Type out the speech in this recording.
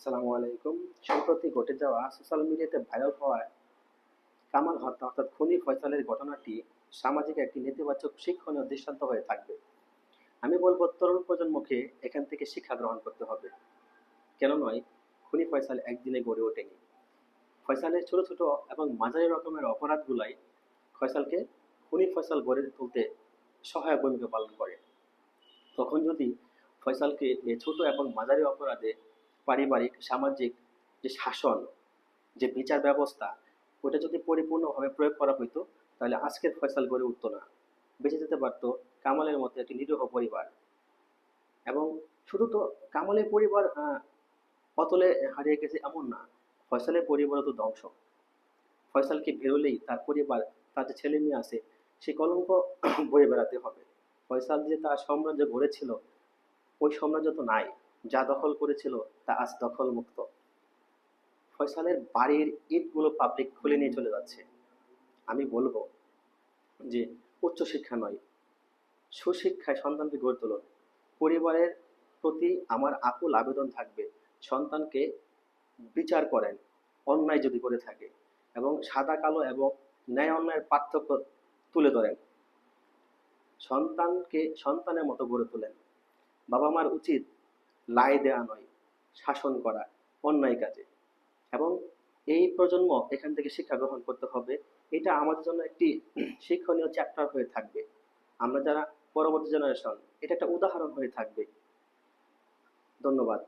আসসালামু আলাইকুম। সম্প্রতি ঘটে যাওয়া সোশ্যাল মিডিয়াতে ভাইরাল হওয়া কামাল হত্যা অর্থাৎ খুনি ফয়সালের ঘটনাটি সামাজিক একটি নেতিবাচক শিক্ষণীয় দৃষ্টান্ত হয়ে থাকবে। আমি বলব, তরুণ প্রজন্মকে এখান থেকে শিক্ষা গ্রহণ করতে হবে। কেন নয়, খুনি ফয়সাল একদিনে গড়ে ওঠেনি। ফয়সালের ছোট ছোট এবং মাঝারি রকমের অপরাধগুলাই ফয়সালকে খুনি ফয়সাল গড়ে তুলতে সহায়ক ভূমিকা পালন করে। তখন যদি ফয়সালকে এই ছোট এবং মাঝারি অপরাধে পারিবারিক, সামাজিক যে শাসন, যে বিচার ব্যবস্থা, ওটা যদি পরিপূর্ণভাবে প্রয়োগ করা হইতো, তাহলে আজকের ফয়সাল গড়ে উঠতো না। বেঁচে যেতে পারতো কামালের মতো একটি নিরীহ পরিবার। এবং শুধু তো কামালের পরিবার অতলে হারিয়ে গেছে এমন না, ফয়সালের পরিবারও তো ধ্বংস। ফয়সালকে বেরোলেই তার পরিবার, তার যে ছেলে মেয়ে আছে, সে কলঙ্ক বয়ে বেড়াতে হবে। ফয়সাল যে তার সাম্রাজ্য গড়েছিল, ওই সাম্রাজ্য তো নাই। যা দখল করেছিল তা আজ দখল মুক্ত ফয়সালের বাড়ির ইটগুলো পাবলিক খুলে নিয়ে চলে যাচ্ছে। আমি বলব যে উচ্চশিক্ষা নয়, সুশিক্ষায় সন্তানকে গড়ে তুলুন। পরিবারের প্রতি আমার আকুল আবেদন থাকবে, সন্তানকে বিচার করেন, অন্যায় যদি করে থাকে এবং সাদা, কালো এবং ন্যায় অন্যায়ের পার্থক্য তুলে ধরেন। সন্তানকে সন্তানের মতো গড়ে তোলেন। বাবা মার উচিত লাই দেওয়া নয়, শাসন করা, অন্যায় কাজে। এবং এই প্রজন্ম এখান থেকে শিক্ষা গ্রহণ করতে হবে। এটা আমাদের জন্য একটি শিক্ষণীয় চ্যাপ্টার হয়ে থাকবে। আমরা যারা পরবর্তী জেনারেশন এটা একটা উদাহরণ হয়ে থাকবে। ধন্যবাদ।